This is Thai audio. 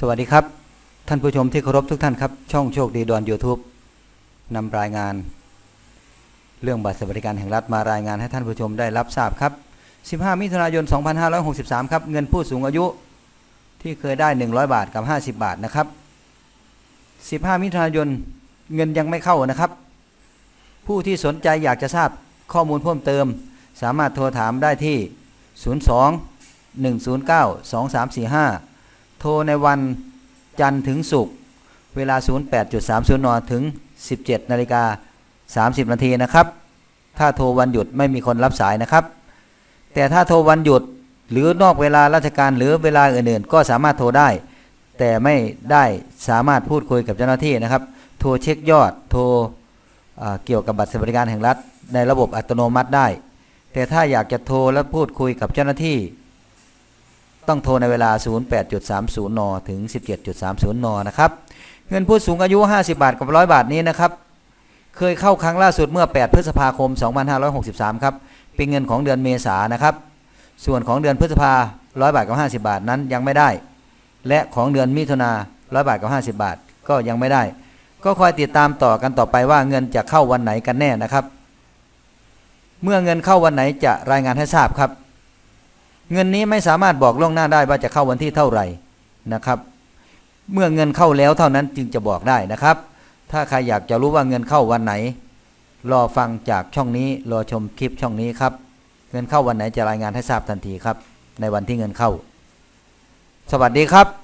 สวัสดีครับ ท่านผู้ชมที่เคารพทุกท่านครับ ช่องโชคดีดอน YouTube นำรายงาน เรื่องบัตรสวัสดิการแห่งรัฐมารายงานให้ท่านผู้ชมได้รับทราบครับ 15 มิถุนายน 2563 ครับ เงินผู้สูงอายุที่เคยได้ 100 บาทกับ 50 บาทนะครับ 15 มิถุนายนเงินยังไม่เข้านะครับ ผู้ที่สนใจอยากจะทราบข้อมูลเพิ่มเติม สามารถโทรถามได้ที่ 02 109 2345 โทรในวันจันทร์ถึงศุกร์เวลา 08.30นถึง 17นาฬิกา30 นาทีนะครับ ถ้าโทรวันหยุดไม่มีคนรับสายนะครับ แต่ถ้าโทรวันหยุดหรือนอกเวลาราชการหรือเวลาอื่นๆ ก็สามารถโทรได้ แต่ไม่ได้สามารถพูดคุยกับเจ้าหน้าที่นะครับ โทรเช็คยอด โทรเอ่อเกี่ยวกับบัตรสวัสดิการแห่งรัฐ ในระบบอัตโนมัติได้ แต่ถ้าอยากจะโทรและพูดคุยกับเจ้าหน้าที่ ต้องโทรในเวลา 08.30 น ถึง 17.30 น นะครับ เงินผู้สูงอายุ 50 บาทกับ 100 บาทนี้นะครับ เคยเข้าครั้งล่าสุดเมื่อ 8 พฤษภาคม 2563 ครับ เป็นเงินของเดือนเมษานนะครับ ส่วนของเดือนพฤษภา 100 บาทกับ 50 บาทนั้นยังไม่ได้ และของเดือนมิถุนา 100 บาทกับ 50 บาท ก็ยังไม่ได้ ก็คอยติดตามต่อกันต่อไปว่าเงินจะเข้าวันไหนกันแน่นะครับ เมื่อเงินเข้าวันไหนจะรายงานให้ทราบครับ เงินนี้ไม่สามารถบอกล่วงหน้าได้ว่าจะเข้าวันที่เท่าไหร่นะครับ เมื่อเงินเข้าแล้วเท่านั้นจึงจะบอกได้นะครับ ถ้าใครอยากจะรู้ว่าเงินเข้าวันไหน รอฟังจากช่องนี้รอชมคลิปช่องนี้ครับ เงินเข้าวันไหนจะรายงานให้ทราบทันทีครับ ในวันที่เงินเข้า สวัสดีครับ